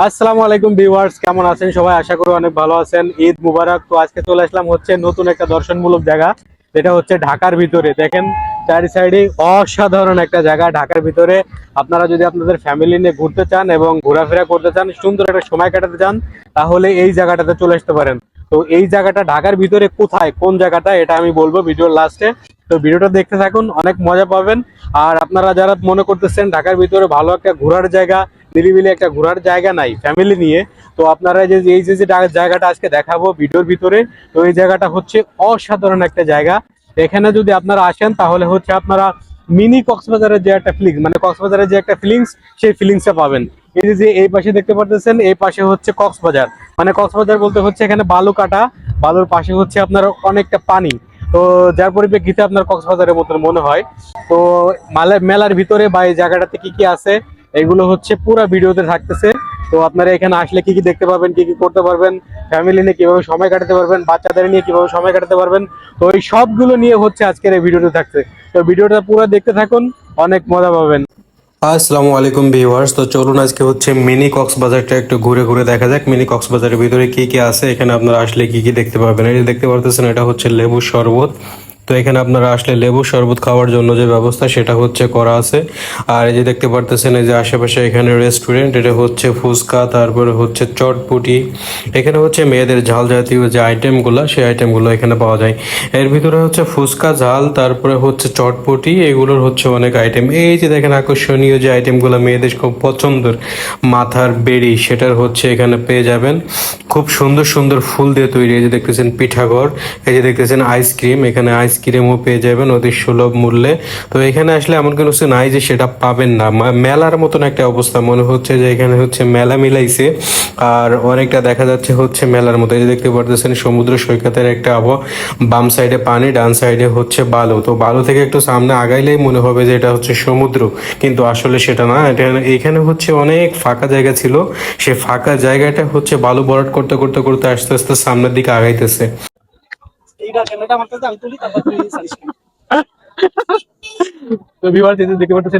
আসসালামু আলাইকুম ভিউয়ার্স, কেমন আছেন? সবাই আশা করি অনেক ভালো আছেন। ঈদ মুবারক। তো আজকে চলে আসলাম হচ্ছে নতুন একটা দর্শনমূলক জায়গা, যেটা হচ্ছে ঢাকার ভিতরে। দেখেন, চারি সাইডে অসাধারণ একটা জায়গা ঢাকার ভিতরে। আপনারা যদি আপনাদের ফ্যামিলি নিয়ে ঘুরতে চান এবং ঘোরাফেরা করতে চান, সুন্দর একটা সময় কাটাতে চান, তাহলে এই জায়গাটাতে চলে আসতে পারেন। তো এই জায়গাটা ঢাকার ভিতরে কোথায়, কোন জায়গাটা, এটা আমি বলব ভিডিওর লাস্টে তো ভিডিওটা দেখতে থাকুন, অনেক মজা পাবেন। আর আপনারা যারা মনে করতেছেন ঢাকার ভিতরে ভালো একটা ঘোরার জায়গা, নিরিবিলি একটা ঘোরার জায়গা নাই ফ্যামিলি নিয়ে, তো আপনারা যে এই যে জায়গাটা আজকে দেখাবো ভিডিওর ভিতরে। তো এই জায়গাটা হচ্ছে অসাধারণ একটা জায়গা। এখানে যদি আপনারা আসেন, তাহলে হচ্ছে আপনারা মিনি কক্সবাজারের যে একটা ফিলিংস মানে কক্সবাজারের যে একটা ফিলিংস সেই ফিলিংসটা পাবেন। এই যে- এই পাশে দেখতে পারতেছেন, এই পাশে হচ্ছে কক্সবাজার। মানে কক্সবাজার বলতে হচ্ছে এখানে বালু কাটা, বালুর পাশে হচ্ছে আপনার অনেকটা পানি। তো যার পরিপ্রেক্ষিতে আপনার কক্সবাজারের মতন মনে হয়। তো মেলার ভিতরে বা এই জায়গাটাতে কি কি আছে, এগুলো হচ্ছে পুরো ভিডিওতে থাকতেছে। তো আপনারা এখানে আসলে কি কি দেখতে পাবেন কি কি করতে পারবেন ফ্যামিলি নিয়ে কীভাবে সময় কাটাতে পারবেন, বাচ্চাদের নিয়ে কীভাবে সময় কাটাতে পারবেন, তো এই সবগুলো নিয়ে হচ্ছে আজকের এই ভিডিওতে থাকছে। তো ভিডিওটা পুরো দেখতে থাকুন, অনেক মজা পাবেন। আসসালামু আলাইকুম ভিউয়ার্স। তো চলুন আজকে হচ্ছে মিনি কক্সবাজারটা একটু ঘুরে ঘুরে দেখা যাক। মিনি কক্সবাজারের ভিতরে কি কি আছে, এখানে আপনারা আসলে কি কি দেখতে পাবেন এই দেখতে পারতেছেন, এটা হচ্ছে লেবু শরবত। তো এখানে আপনারা আসলে লেবু শরবত খাওয়ার জন্য যে ব্যবস্থা, সেটা হচ্ছে করা আছে। আর এই যে দেখতে পারতেছেন, এই যে আশেপাশে এখানে রেস্টুরেন্ট, এটা হচ্ছে ফুচকা, তারপরে হচ্ছে চটপুটি। এখানে হচ্ছে মেয়েদের ঝাল জাতীয় যে আইটেমগুলো, সেই আইটেমগুলো এখানে পাওয়া যায়। এর ভিতরে হচ্ছে ফুচকা, ঝাল, তারপরে হচ্ছে চটপুটি, এগুলোর হচ্ছে অনেক আইটেম। এই যে দেখেন আকর্ষণীয় যে আইটেমগুলো মেয়েদের খুব পছন্দের মাথার বেড়ি, সেটার হচ্ছে এখানে পেয়ে যাবেন। খুব সুন্দর সুন্দর ফুল দিয়ে তৈরি। এই যে দেখতেছেন পিঠাঘর এই যে দেখতেছেন আইসক্রিম এখানে আইসক্রিমও পেয়ে যাবেন অতি সুলভ মূল্যে। তো এখানে আসলে এমন কোনো কিছু নাই যে সেটা পাবেন না। মেলার মতন একটা অবস্থা মনে হচ্ছে যে এখানে হচ্ছে মেলা মিলাইছে। আর অনেকটা দেখা যাচ্ছে হচ্ছে মেলার মতো। এই যে দেখতে পারতেছেন সমুদ্র সৈকতের একটা আবহাওয়া বাম সাইডে পানি, ডান সাইডে হচ্ছে বালু। তো বালু থেকে একটু সামনে আগাইলেই মনে হবে যে এটা হচ্ছে সমুদ্র। কিন্তু আসলে সেটা না। এটা এখানে হচ্ছে অনেক ফাঁকা জায়গা ছিল। সে ফাঁকা জায়গাটা হচ্ছে বালু ভরাট করতে করতে করতে আস্তে আস্তে সামনের দিকে আগাইতেছে।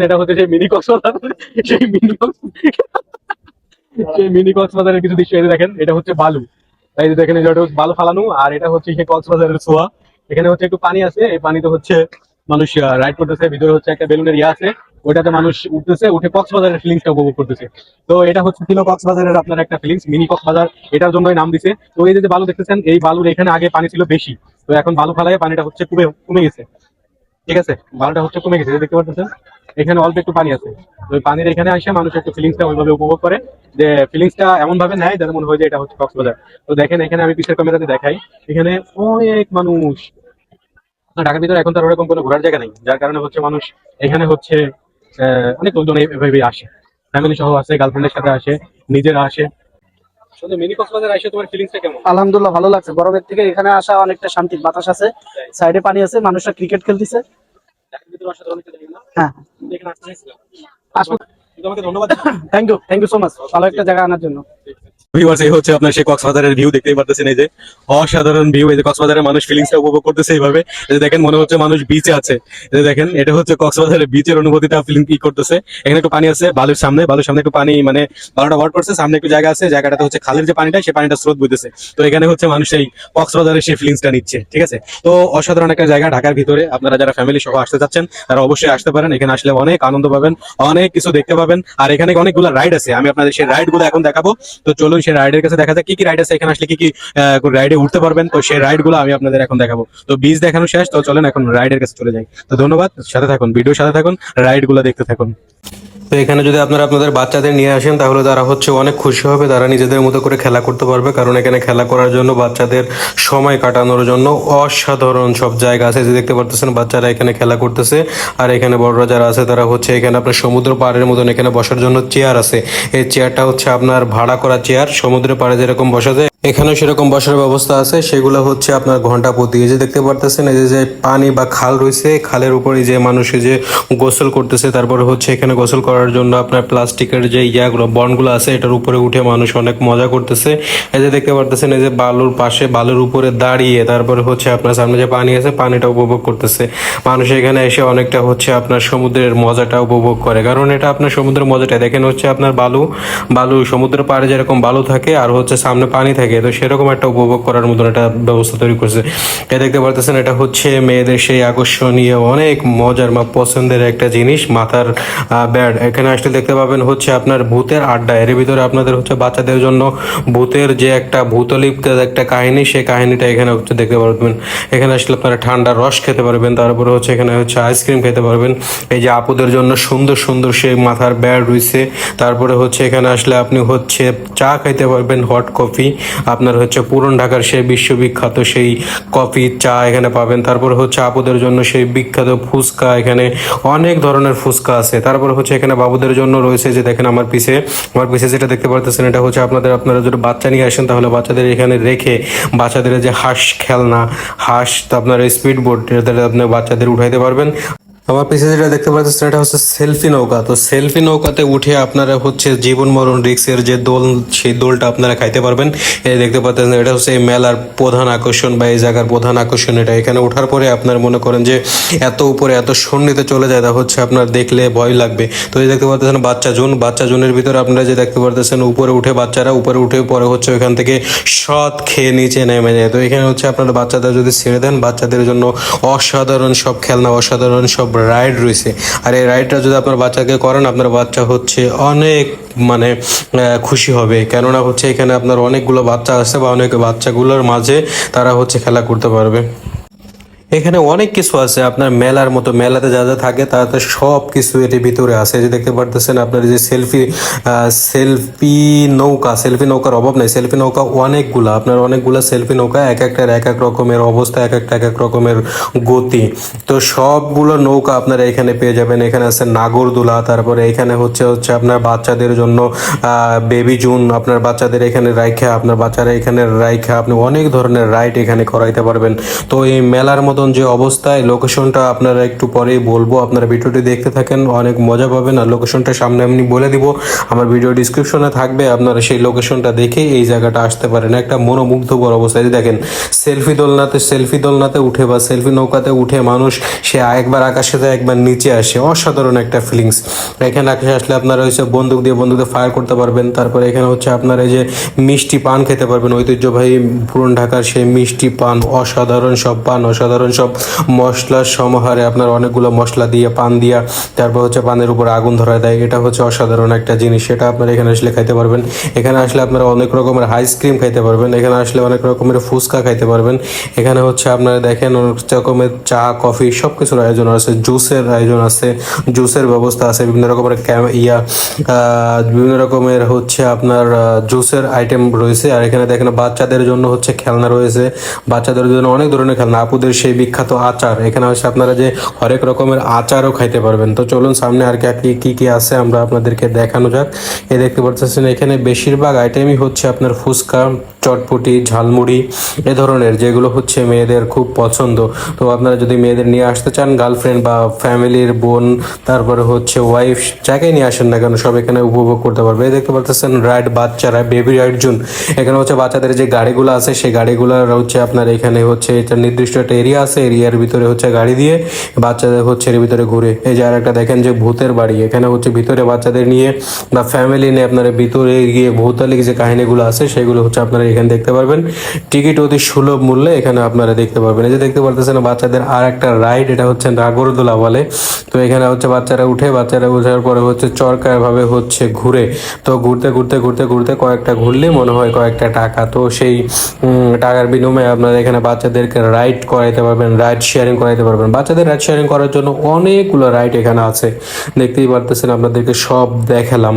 এটা হচ্ছে মিনি সেই মিনি কক্সবাজারের কিছু দেখেন, এটা হচ্ছে বালু। তাই দেখেন বালু ফালানো, আর এটা হচ্ছে সেই কক্সবাজারের ছোঁয়া। এখানে হচ্ছে একটু পানি আছে, এই পানিতে হচ্ছে মানুষ রাইড করতেছে, ভিতরে হচ্ছে একটা বেলুনের ইয়ে আছে, ওইটাতে মানুষ উঠতেছে, উঠে কক্সবাজারের ফিলিংসটা উপভোগ করতেছে। তো এটা হচ্ছে ছিল কক্সবাজারের আপনার একটা ফিলিংস মিনি কক্সবাজার, এটার জন্যই নাম দিছে। তো এই যে বালু দেখতেছেন, এই বালুর এখানে আগে পানি ছিল বেশি। তো এখন বালু ফালায় পানিটা হচ্ছে কমে কমে গেছে। ঠিক আছে? বালুটা হচ্ছে কমে গেছে দেখতে পাচ্ছেন? এখানে অল্প একটু পানি আছে। তো পানির এখানে আসে মানুষ একটু ফিলিংসটা ওইভাবে উপভোগ করে, যে ফিলিংসটা এমন ভাবে নেয় যাতে মনে হয় যে এটা হচ্ছে কক্সবাজার। তো দেখেন, এখানে আমি পিছের ক্যামেরাতে দেখাই। এখানে অনেক মানুষ ঢাকার ভিতরে এখন তো আর ওরকম কোনো ঘোরার জায়গা নেই। যার কারণে হচ্ছে মানুষ এখানে হচ্ছে অনেক লোকজন এইভাবে আসে। ফ্যামিলি সহ আসে গার্লফ্রেন্ডের সাথে আসে নিজেরা আসে। আলহামদুলিল্লাহ ভালো লাগছে। গরমের থেকে এখানে আসা অনেকটা শান্তির বাতাস আছে। সাইডে পানি আছে মানুষরা ক্রিকেট খেলতেছে? হ্যাঁ। ধন্যবাদ। Thank you thank you so much ভালো একটা জায়গা আনার জন্য। হচ্ছে সেই ফিলিং মানে খালের যে পানিটা সেই পানিটা স্রোত বইতেছে। তো এখানে হচ্ছে মানুষ এই কক্সবাজারের সেই ফিলিংসটা নিচ্ছে, ঠিক আছে? তো অসাধারণ একটা জায়গা ঢাকার ভিতরে, আপনারা যারা ফ্যামিলি সহ আসতে চাচ্ছেন, তারা অবশ্যই আসতে পারেন। এখানে আসলে অনেক আনন্দ পাবেন, অনেক কিছু দেখতে পাবেন। আর এখানে অনেকগুলো রাইড আছে, আমি আপনাদের সেই রাইড এখন দেখাবো। তো চলুন সেই রাইডের কাছে দেখা যায় কি কি রাইড আছে, এখানে আসলে কি কি রাইডে উঠতে পারবেন। তো সেই রাইডগুলো আমি আপনাদের এখন দেখাবো। তো বীজ দেখানো শেষ, তো চলেন এখন রাইডের কাছে চলে যাই। তো ধন্যবাদ, সাথে থাকুন ভিডিও সাথে থাকুন রাইডগুলো দেখতে থাকুন। তো এখানে যদি আপনারা আপনাদের বাচ্চাদের নিয়ে আসেন, তাহলে তারা হচ্ছে অনেক খুশি হবে। তারা নিজেদের মতো করে খেলা করতে পারবে। কারণ এখানে খেলা করার জন্য বাচ্চাদের সময় কাটানোর জন্য অসাধারণ সব জায়গা আছে। যে দেখতে পারতেছেন, বাচ্চারা এখানে খেলা করতেছে। আর এখানে বড়রা যারা আছে, তারা হচ্ছে এখানে আপনার সমুদ্র পাড়ের মতন এখানে বসার জন্য চেয়ার আছে। এই চেয়ারটা হচ্ছে আপনার ভাড়া করা চেয়ার। সমুদ্র পাড়ে যেরকম বসা যায় এখানেও সেরকম বসার ব্যবস্থা আছে। সেগুলো হচ্ছে আপনার ঘণ্টা প্রতি। যে দেখতে পারতেছেন, এই যে পানি বা খাল রয়েছে, খালের উপরে যে মানুষে যে গোসল করতেছে, তারপরে হচ্ছে এখানে গোসল করার করার জন্য আপনার প্লাস্টিকের যে ইয়াগুলো, বনগুলো আছে, এটার উপরে উঠে মানুষ অনেক মজা করতেছে। এই যে দেখতে পারতেছেন, এই যে বালুর পাশে, বালুর উপরে দাঁড়িয়ে, তারপরে হচ্ছে আপনার সামনে যে পানি আছে, পানিটা উপভোগ করতেছে। মানুষ এখানে এসে অনেকটা হচ্ছে আপনার সমুদ্রের মজাটা উপভোগ করে। কারণ এটা আপনার সমুদ্রের মজাটা দেখেন হচ্ছে আপনার বালু বালু সমুদ্রের পাড়ে যেরকম বালু থাকে, আর হচ্ছে সামনে পানি থাকে, তো সেরকম একটা উপভোগ করার মতন একটা ব্যবস্থা তৈরি করছে। এ দেখতে পারতেছেন, এটা হচ্ছে মেয়েদের সেই আকর্ষণীয়, অনেক মজার বা পছন্দের একটা জিনিস, মাথার ব্যাড এখানে আসলে দেখতে পাবেন হচ্ছে আপনার ভূতের আড্ডা। এর ভিতরে আপনাদের হচ্ছে বাচ্চাদের জন্য ভূতের যে একটা ভূতলিপ্ত একটা কাহিনী, সেই কাহিনীটা এখানে হচ্ছে দেখতে পারবেন। এখানে আসলে আপনারা ঠান্ডা রস খেতে পারবেন, তারপরে হচ্ছে এখানে হচ্ছে আইসক্রিম খেতে পারবেন। এই যে আপুদের জন্য সুন্দর সুন্দর সেই মাথার ব্যাড রয়েছে। তারপরে হচ্ছে এখানে আসলে আপনি হচ্ছে চা খাইতে পারবেন, হট কফি। আপনার হচ্ছে পুরন ঢাকার সেই বিশ্ববিখ্যাত সেই কফি, চা এখানে পাবেন। তারপরে হচ্ছে আপুদের জন্য সেই বিখ্যাত ফুচকা এখানে অনেক ধরনের ফুচকা আছে। তারপরে হচ্ছে এখানে বাবুদের জন্য রয়েছে যে দেখেন আমার পিছে আমার পিছে যেটা দেখতে পারতেছেন, এটা হচ্ছে আপনাদের, আপনারা যদি বাচ্চা নিয়ে আসেন তাহলে বাচ্চাদের এখানে রেখে বাচ্চাদের যে হাঁস খেলনা, হাঁস তো আপনার স্পিড বোট আপনার আপনি বাচ্চাদের উঠাইতে পারবেন। আমার পিছে যেটা দেখতে পাচ্ছেন এটা হচ্ছে সেলফি নৌকা। তো সেলফি নৌকাতে উঠে আপনারা হচ্ছে জীবন মরণ রিক্সের যে দোল, সেই দোলটা আপনারা খাইতে পারবেন। এই দেখতে পাচ্ছেন, এটা হচ্ছে এই মেলার প্রধান আকর্ষণ বা এই জায়গার প্রধান আকর্ষণ। এটা এখানে ওঠার পরে আপনার মনে করেন যে এত উপরে এত সন্নিতে চলে যায়, তা হচ্ছে আপনার দেখলে ভয় লাগবে। তো এই দেখতে পাচ্ছেন বাচ্চা জুন, বাচ্চা জোনের ভিতরে আপনারা যে দেখতে পারতেছেন, উপরে উঠে বাচ্চারা, উপরে উঠে পরে হচ্ছে ওইখান থেকে সৎ খেয়ে নিচে নেমে যায়। তো এখানে হচ্ছে আপনারা বাচ্চাদের যদি ছেড়ে দেন, বাচ্চাদের জন্য অসাধারণ সব খেলনা, অসাধারণ সব রাইড রয়েছে। আর এই রাইডটা যদি আপনার বাচ্চাকে করেন, আপনার বাচ্চা হচ্ছে অনেক মানে খুশি হবে। কেননা হচ্ছে এখানে আপনার অনেকগুলো বাচ্চা আছে বা অনেক বাচ্চাগুলোর মাঝে তারা হচ্ছে খেলা করতে পারবে। এখানে অনেক কিছু আছে। আপনার মেলার মতো মেলাতে যা যা থাকে, তাতে সব কিছু এটির ভিতরে আছে। যে দেখতে পারতেছেন আপনার যে সেলফি সেলফি নৌকা, সেলফি নৌকার অভাব নেই। সেলফি নৌকা অনেকগুলা, আপনার অনেকগুলা সেলফি নৌকা, এক একটার এক এক রকমের অবস্থা, এক একটা এক এক রকমের গতি। তো সবগুলো নৌকা আপনারা এখানে পেয়ে যাবেন। এখানে আছে নাগরদোলা, তারপরে এখানে হচ্ছে হচ্ছে আপনার বাচ্চাদের জন্য বেবি জুন আপনার বাচ্চাদের এখানে রাইখা, আপনার বাচ্চারা এখানে রাইখা, আপনি অনেক ধরনের রাইড এখানে করাইতে পারবেন। তো এই মেলার মতন যে অবস্থায় লোকেশনটা আপনারা একটু পরেই বলব। আপনারা ভিডিওটি দেখতে থাকেন, অনেক মজা পাবেন। আর লোকেশনটা সামনে আমি বলে দিব, আমার ভিডিও ডিসক্রিপশনে থাকবে। আপনারা সেই লোকেশনটা দেখে এই জায়গাটা আসতে পারেন। একটা মনোমুগ্ধকর অবস্থায় দেখেন সেলফি দোলনাতে সেলফি দোলনাতে উঠে বা সেলফি নৌকাতে উঠে মানুষ, সে একবার আকাশে যায়, একবার নিচে আসে। অসাধারণ একটা ফিলিংস এখানে আকাশে আসলে আপনারা হচ্ছে বন্দুক দিয়ে বন্দুক দিয়ে ফায়ার করতে পারবেন। তারপরে এখানে হচ্ছে আপনারা এই যে মিষ্টি পান খেতে পারবেন। ঐতিহ্যবাহী পুরন ঢাকার সেই মিষ্টি পান। অসাধারণ সব পান, অসাধারণ সব মশলার সমাহারে আপনার অনেকগুলো মশলা দিয়ে, পান দিয়া, তারপর হচ্ছে পানের উপর আগুন ধরা দেয়। এটা হচ্ছে অসাধারণ একটা জিনিস। সেটা আপনারা এখানে আসলে খাইতে পারবেন। এখানে আসলে আপনারা অনেক রকমের আইসক্রিম খাইতে পারবেন। এখানে আসলে অনেক রকমের ফুচকা খাইতে পারবেন। এখানে হচ্ছে আপনারা দেখেন অনেক রকমের চা, কফি সব কিছুর আয়োজন আছে। জুসের আয়োজন আছে। জুসের ব্যবস্থা আছে। বিভিন্ন রকমের ইয়া বিভিন্ন রকমের হচ্ছে আপনার জুসের আইটেম রয়েছে। আর এখানে দেখেন বাচ্চাদের জন্য হচ্ছে খেলনা রয়েছে। বাচ্চাদের জন্য অনেক ধরনের খেলনা। আপুদের সেই বিখ্যাত আচার। এখানে হচ্ছে আপনারা যে হরেক রকমের আচারও খাইতে পারবেন। তো চলুন সামনে আর কি কি কি আছে আমরা আপনাদেরকে দেখানো যাক। এ দেখতে পাচ্ছেন এখানে বেশিরভাগ আইটেমই হচ্ছে আপনার ফুচকা চটপটি, ঝালমুড়ি, এ ধরনের যেগুলো হচ্ছে মেয়েদের খুব পছন্দ। তো আপনারা যদি মেয়েদের নিয়ে আসতে চান গার্লফ্রেন্ড বা ফ্যামিলির বোন, তারপরে হচ্ছে ওয়াইফ যাকে নিয়ে আসেন না কেন, সব এখানে উপভোগ করতে পারবে। দেখতে পাচ্ছেন রাইড বাচ্চারা বেবি রাইড জুন এখানে হচ্ছে বাচ্চাদের যে গাড়িগুলো আছে, সেই গাড়িগুলো হচ্ছে আপনার এখানে হচ্ছে এটা নির্দিষ্ট একটা এরিয়া আছে। এরিয়ার ভিতরে হচ্ছে গাড়ি দিয়ে বাচ্চাদের হচ্ছে এর ভিতরে ঘুরে। এই যে আর একটা দেখেন যে ভূতের বাড়ি। এখানে হচ্ছে ভিতরে বাচ্চাদের নিয়ে বা ফ্যামিলি নিয়ে আপনারা ভিতরে গিয়ে ভূতালিক যে কাহিনীগুলো আছে, সেগুলো হচ্ছে আপনারা এখানে দেখতে পারবেন। টিকিট অতি সুলভ মূল্যে এখানে আপনারা দেখতে পারবেন। এই যে দেখতে পারতেছেন বাচ্চাদের আর একটা রাইড, এটা হচ্ছে নাগরদোলা বলে। তো এখানে হচ্ছে বাচ্চারা উঠে, বাচ্চারা উঠার পরে হচ্ছে চরকার ভাবে হচ্ছে ঘুরে। তো ঘুরতে ঘুরতে ঘুরতে ঘুরতে কয়েকটা ঘুরলে মনে হয় কয়েকটা টাকা। তো সেই টাকার বিনিময়ে আপনারা এখানে বাচ্চাদেরকে রাইড করাইতে পারবেন, রাইড শেয়ারিং করাইতে পারবেন। বাচ্চাদের রাইড শেয়ারিং করার জন্য অনেকগুলো রাইড এখানে আছে। দেখতেই পারতেছেন আপনাদেরকে সব দেখালাম।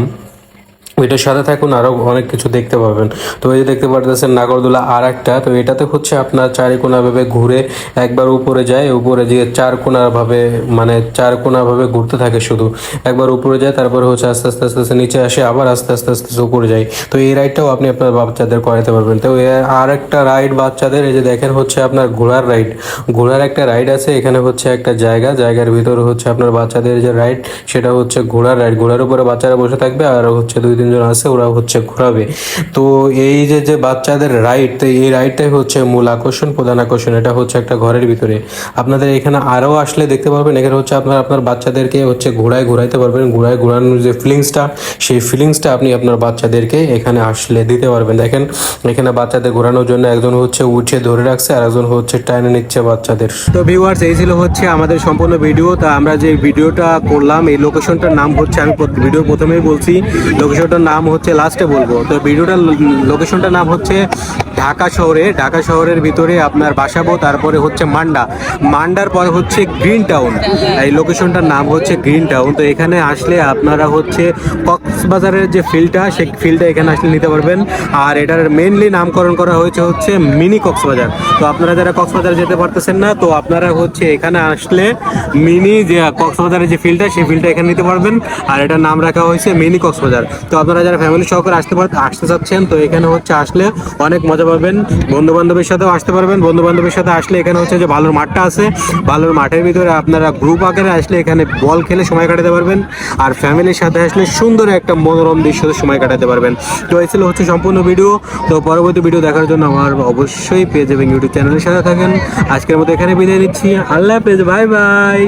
এটার সাথে থাকুন আরও অনেক কিছু দেখতে পাবেন। তো এই যে দেখতে পারতেছেন নাগরদোলা আর একটা তো এটাতে হচ্ছে আপনার চারিকোনা ভাবে ঘুরে একবার উপরে যায়, উপরে গিয়ে চার কোনা ভাবে মানে চার কোনা ভাবে ঘুরতে থাকে শুধু। একবার উপরে যায়, তারপরে হচ্ছে আস্তে আস্তে আস্তে আস্তে নিচে আসে, আবার আস্তে আস্তে আস্তে আস্তে উপরে যায়। তো এই রাইডটাও আপনি আপনার বাচ্চাদের করাতে পারবেন। তো আর একটা রাইড বাচ্চাদের, এই যে দেখেন হচ্ছে আপনার ঘোড়ার রাইড। ঘোড়ার একটা রাইড আছে, এখানে হচ্ছে একটা জায়গা, জায়গার ভিতরে হচ্ছে আপনার বাচ্চাদের যে রাইড, সেটা হচ্ছে ঘোড়ার রাইড। ঘোড়ার উপরে বাচ্চারা বসে থাকবে, আর হচ্ছে দুই তিনজন আছে, ওরা হচ্ছে ঘোরাবে। তো এই যে যে বাচ্চাদের রাইড তো এই রাইডটাই হচ্ছে মূল আকর্ষণ, প্রধান আকর্ষণ। এটা হচ্ছে একটা ঘরের ভিতরে। আপনাদের এখানে আরও আসলে দেখতে পারবেন, এখানে হচ্ছে আপনার আপনার বাচ্চাদেরকে হচ্ছে ঘোড়ায় ঘোরাইতে পারবেন। ঘোড়ায় ঘোরানোর যে ফিলিংসটা সেই ফিলিংসটা আপনি আপনার বাচ্চাদেরকে এখানে আসলে দিতে পারবেন। দেখেন, এখানে বাচ্চাদের ঘোরানোর জন্য একজন হচ্ছে উঠে ধরে রাখছে, আর একজন হচ্ছে টাইনে নিচ্ছে বাচ্চাদের। তো ভিউয়ার্স এই ছিল হচ্ছে আমাদের সম্পূর্ণ ভিডিও তা আমরা যে ভিডিওটা করলাম, এই লোকেশনটার নাম হচ্ছে, আমি ভিডিও প্রথমেই বলছি। লোকেশনটার নাম হচ্ছে লাস্টে বলব তো ভিডিওটার লোকেশনটার নাম হচ্ছে ঢাকা শহরে, ঢাকা শহরের ভিতরে আপনার বাসাবো, তারপরে হচ্ছে মান্ডা। মান্ডার পরে হচ্ছে গ্রিন টাউন। এই লোকেশনটার নাম হচ্ছে গ্রিন টাউন। তো এখানে আসলে আপনারা হচ্ছে কক্সবাজারের যে ফিল্ডটা, সেই ফিল্ডটা এখানে আসলে নিতে পারবেন। আর এটার মেনলি নামকরণ করা হয়েছে হচ্ছে মিনি কক্সবাজার। তো আপনারা যারা কক্সবাজার যেতে পারতেছেন না, তো আপনারা হচ্ছে এখানে আসলে মিনি যে কক্সবাজারের যে ফিল্ডটা, সেই ফিল্ডটা এখানে নিতে পারবেন। আর এটার নাম রাখা হয়েছে মিনি কক্সবাজার। তো আপনারা যারা ফ্যামিলি সহকারে আসতে পার, আসতে চাচ্ছেন, তো এখানে হচ্ছে আসলে অনেক মজা পাবেন বন্ধু বান্ধবের সাথেও আসতে পারবেন। বন্ধু বান্ধবের সাথে আসলে এখানে হচ্ছে যে ভালোর মাঠটা আছে। ভালোর মাঠের ভিতরে আপনারা গ্রুপ আকারে আসলে এখানে বল খেলে সময় কাটাতে পারবেন। আর ফ্যামিলির সাথে আসলে সুন্দর একটা মনোরম দৃশ্যতে সময় কাটাতে পারবেন। তো এই ছিল হচ্ছে সম্পূর্ণ ভিডিও তো পরবর্তী ভিডিও দেখার জন্য আমার অবশ্যই পেজ এবং ইউটিউব চ্যানেলের সাথে থাকেন। আজকের মতো এখানে বিদায় নিচ্ছি। আল্লাহ পেজ বাই বাই